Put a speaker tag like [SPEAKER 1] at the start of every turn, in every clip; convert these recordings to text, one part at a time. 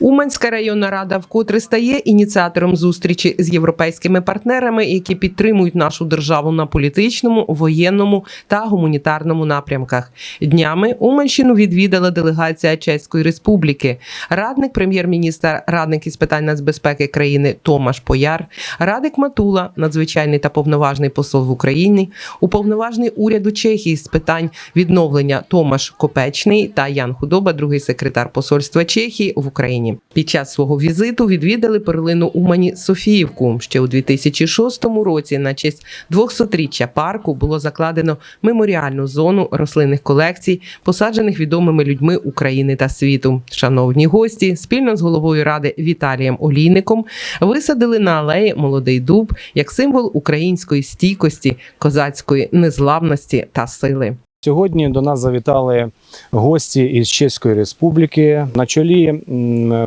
[SPEAKER 1] Уманська районна рада вкотре стає ініціатором зустрічі з європейськими партнерами, які підтримують нашу державу на політичному, воєнному та гуманітарному напрямках. Днями Уманщину відвідала делегація Чеської Республіки, радник прем'єр-міністра, радник із питань нацбезпеки країни Томаш Пояр, радник Матула, надзвичайний та повноважний посол в Україні, уповноважений уряду Чехії з питань відновлення Томаш Копечний та Ян Худоба, другий секретар посольства Чехії в Україні. Під час свого візиту відвідали перлину Умані Софіївку. Ще у 2006 році на честь 200-річчя парку було закладено меморіальну зону рослинних колекцій, посаджених відомими людьми України та світу. Шановні гості, спільно з головою ради Віталієм Олійником висадили на алеї молодий дуб як символ української стійкості, козацької незламності та сили.
[SPEAKER 2] Сьогодні до нас завітали гості із Чеської Республіки. На чолі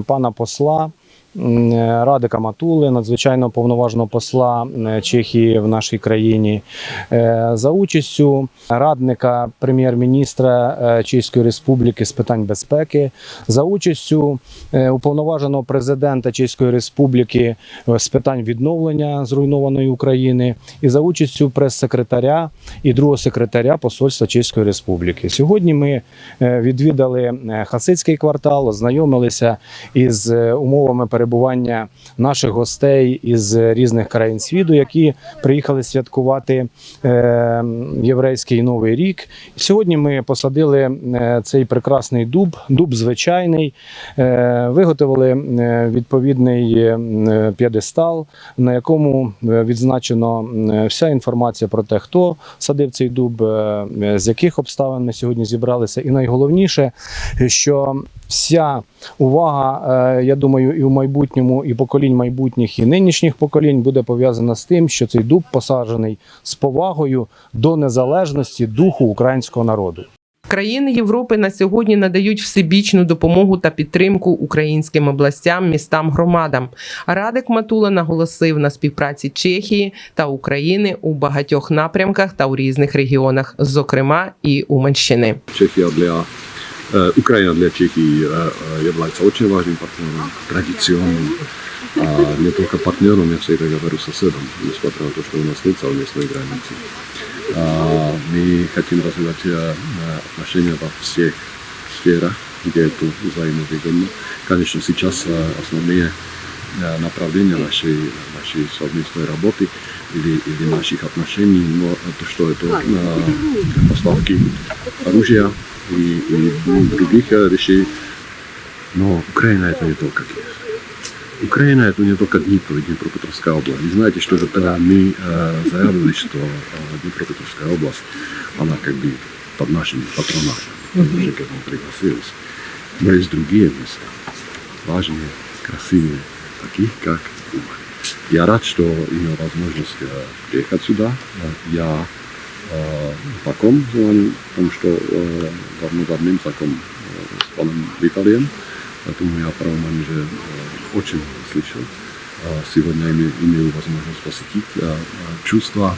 [SPEAKER 2] пана посла Радика Матули, надзвичайно повноважного посла Чехії в нашій країні, Е, за участю радника прем'єр-міністра е, Чеської Республіки з питань безпеки, за участю е, уповноваженого президента Чеської Республіки е, з питань відновлення зруйнованої України, і за участю прес-секретаря і другого секретаря Посольства Чеської Республіки. Сьогодні ми е, відвідали е, Хасицький квартал, ознайомилися із е, умовами перебування наших гостей із різних країн світу, які приїхали святкувати е, єврейський новий рік. Сьогодні ми посадили е, цей прекрасний дуб, дуб звичайний, е, виготовили відповідний п'єдестал, на якому відзначено вся інформація про те, хто садив цей дуб, з яких обставин ми сьогодні зібралися. І найголовніше, що вся увага, я думаю, і в майбутньому, і поколінь майбутніх, і нинішніх поколінь буде пов'язана з тим, що цей дуб посаджений з повагою до незалежності духу українського народу.
[SPEAKER 1] Країни Європи на сьогодні надають всебічну допомогу та підтримку українським областям, містам, громадам. Радик Матула наголосив на співпраці Чехії та України у багатьох напрямках та у різних регіонах, зокрема і Уманщини.
[SPEAKER 3] Čechia для eh, Ukrajina для Čechy eh, je velice очень важным партнером, традиционным, а не только партнером, я всегда говорю соседом, несмотря на то, что у нас нет совместной границы. А, Мы хотим развивать э, отношения во всех сферах, где это взаимовыгодно. Конечно, сейчас э, основные э, направления нашей, нашей совместной работы или, или наших отношений, но это что это э, поставки оружия и, и других э, вещей. Но Украина это не только Киев. Украина это не только Днепр, и Днепропетровская область. Вы знаете, что это мы э, заявили, что э, Днепропетровская область, она как бы под нашим патронажем, мы уже к этому пригласились. Но есть другие места, важные, красивые, таких как Умань. Я рад, что имел возможность э, приехать сюда. Э, Я э, знаком с вами, потому что э, давно-давно знаком э, с паном Виталием, поэтому я про э, очень слышал. Э, Сегодня име- имел возможность посетить э, э, чувства.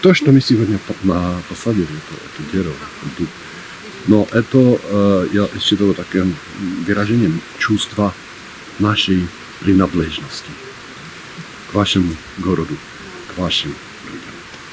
[SPEAKER 3] То, что мы сегодня на- посадили, это, это дерево, дуб. Но это, э, я считаю, таким выражением чувства нашей принадлежности к вашему городу, к вашим.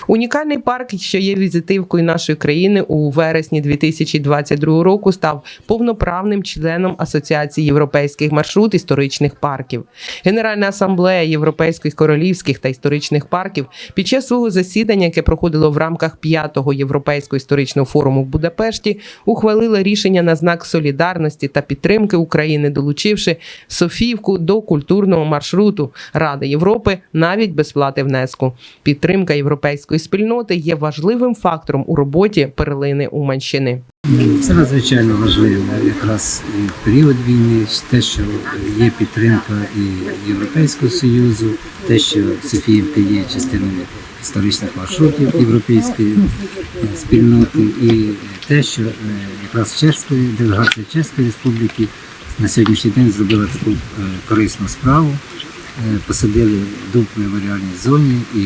[SPEAKER 1] Унікальний парк, що є візитивкою нашої країни у вересні 2022 року, став повноправним членом Асоціації європейських маршрут історичних парків. Генеральна асамблея європейських королівських та історичних парків під час свого засідання, яке проходило в рамках п'ятого європейського історичного форуму в Будапешті, ухвалила рішення на знак солідарності та підтримки України, долучивши Софіївку до культурного маршруту Ради Європи навіть без плати внеску. Підтримка європейської спільноти є важливим фактором у роботі перлини Уманщини.
[SPEAKER 4] Це надзвичайно важливо якраз і в період війни, те, що є підтримка і Європейського Союзу, те, що Софіївка є частиною історичних маршрутів європейської е, спільноти, і те, що е, якраз чешської делегація Чеської Республіки на сьогоднішній день зробила таку е, корисну справу, посадили дуб в меморіальній зоні і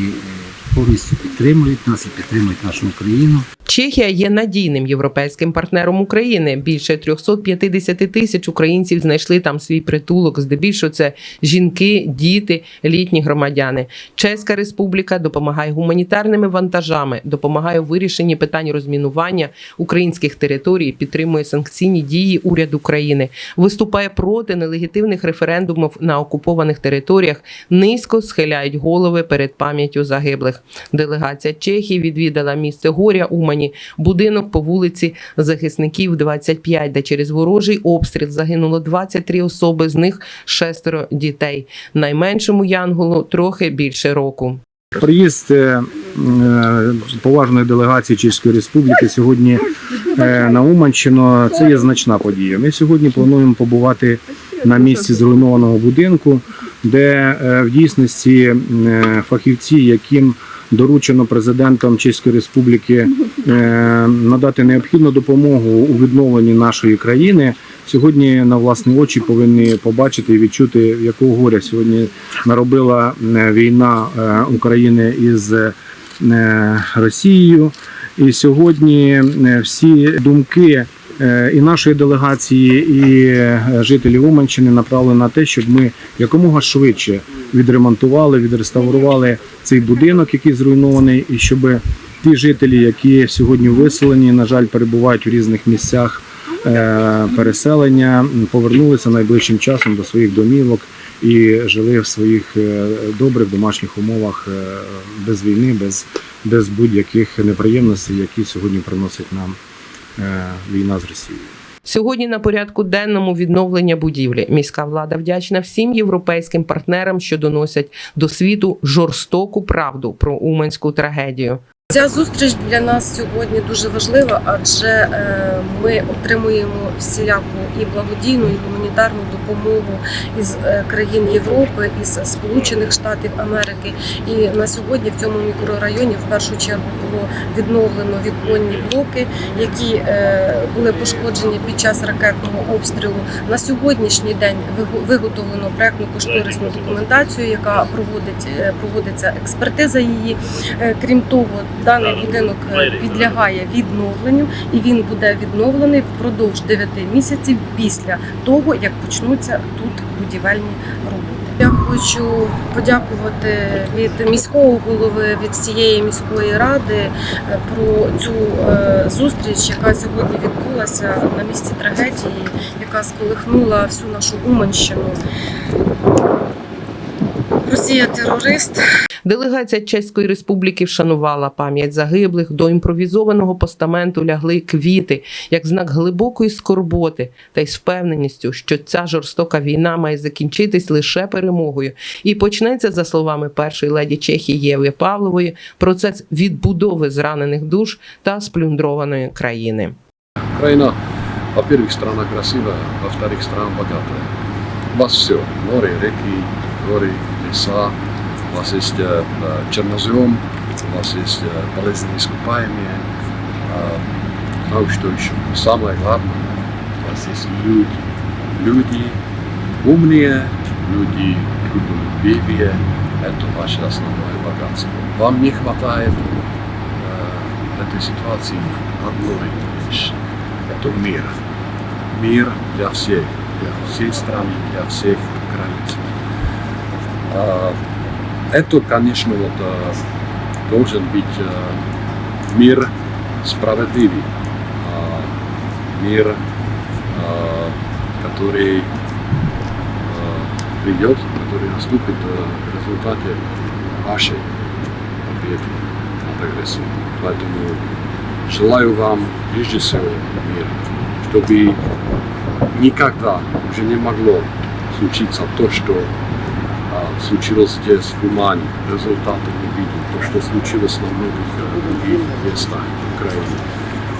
[SPEAKER 4] повністю підтримують нас і підтримують нашу Україну.
[SPEAKER 1] Чехія є надійним європейським партнером України. Більше 350 тисяч українців знайшли там свій притулок. Здебільшого це жінки, діти, літні громадяни. Чеська республіка допомагає гуманітарними вантажами, допомагає у вирішенні питань розмінування українських територій, підтримує санкційні дії уряду країни, виступає проти нелегітимних референдумів на окупованих територіях. Низько схиляють голови перед пам'яттю загиблих. Делегація Чехії відвідала місце горя Умані, будинок по вулиці захисників 25, де через ворожий обстріл загинуло 23 особи, з них шестеро дітей. Найменшому Янголу трохи більше року.
[SPEAKER 2] Приїзд е, е, поважної делегації Чеської Республіки сьогодні е, на Уманщину це є значна подія. Ми сьогодні плануємо побувати на місці зруйнованого будинку, де в дійсності фахівці, яким доручено президентом Чеської Республіки е, надати необхідну допомогу у відновленні нашої країни. Сьогодні на власні очі повинні побачити і відчути, якого горя сьогодні наробила е, війна е, України із Росією. І сьогодні всі думки і нашої делегації, і е, жителів Уманщини направлені на те, щоб ми якомога швидше відремонтували, відреставрували цей будинок, який зруйнований, і щоб ті жителі, які сьогодні виселені, на жаль, перебувають у різних місцях е, переселення, повернулися найближчим часом до своїх домівок і жили в своїх е, добрих домашніх умовах е, без війни, без, без будь-яких неприємностей, які сьогодні приносить нам е, війна з Росією.
[SPEAKER 1] Сьогодні на порядку денному відновлення будівлі. Міська влада вдячна всім європейським партнерам, що доносять до світу жорстоку правду про уманську трагедію.
[SPEAKER 5] Ця зустріч для нас сьогодні дуже важлива, адже е, ми отримуємо всіляку і благодійну, і гуманітарну допомогу із е, країн Європи, із Сполучених Штатів Америки. І на сьогодні в цьому мікрорайоні в першу чергу було відновлено віконні блоки, які е, були пошкоджені під час ракетного обстрілу. На сьогоднішній день виготовлено проектну кошторисну документацію, яка проводить е, проводиться експертиза її. Е, Крім того, даний будинок підлягає відновленню, і він буде відновлений впродовж 9 місяців після того, як почнуться тут будівельні роботи. Я хочу подякувати від міського голови, від всієї міської ради е, про цю е, зустріч, яка сьогодні відбулася на місці трагедії, яка сколихнула всю нашу Уманщину. Росія терорист.
[SPEAKER 1] Делегація Чеської Республіки вшанувала пам'ять загиблих. До імпровізованого постаменту лягли квіти як знак глибокої скорботи та й з впевненістю, що ця жорстока війна має закінчитись лише перемогою. І почнеться, за словами першої леді Чехії Єви Павлової, процес відбудови зранених душ та сплюндрованої країни.
[SPEAKER 3] Украина, во-первых, страна красивая, во-вторых, страна богатая. У вас все. Море, реки, горы, леса. У вас есть э, э, чернозем, у вас есть э, полезные ископаемые. А, ну, что еще? Самое главное, у вас есть люди. Люди умные, люди трудолюбивые. Это ваше основное богатство. Вам не хватает э, в этой ситуации одной вещи. Это мир. Мир для всех, для всей страны, для всех границ. А, Это, конечно, вот, а, должен быть а, мир справедливый, мир, который придет, который наступит в результате вашей победы над агрессией. Поэтому желаю вам прежде всего мира, чтобы никогда уже не могло случиться то, что случилось здесь в Умане. Результаты мы видим, то, что случилось на многих э, других местах в Украине.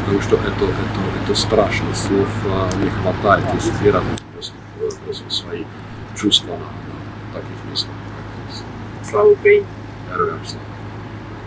[SPEAKER 3] Потому что это, это, это страшно, слов а, не хватает, если выразить просто, просто свои чувства на, на таких местах.
[SPEAKER 5] Слава Україні!
[SPEAKER 3] Героям слава.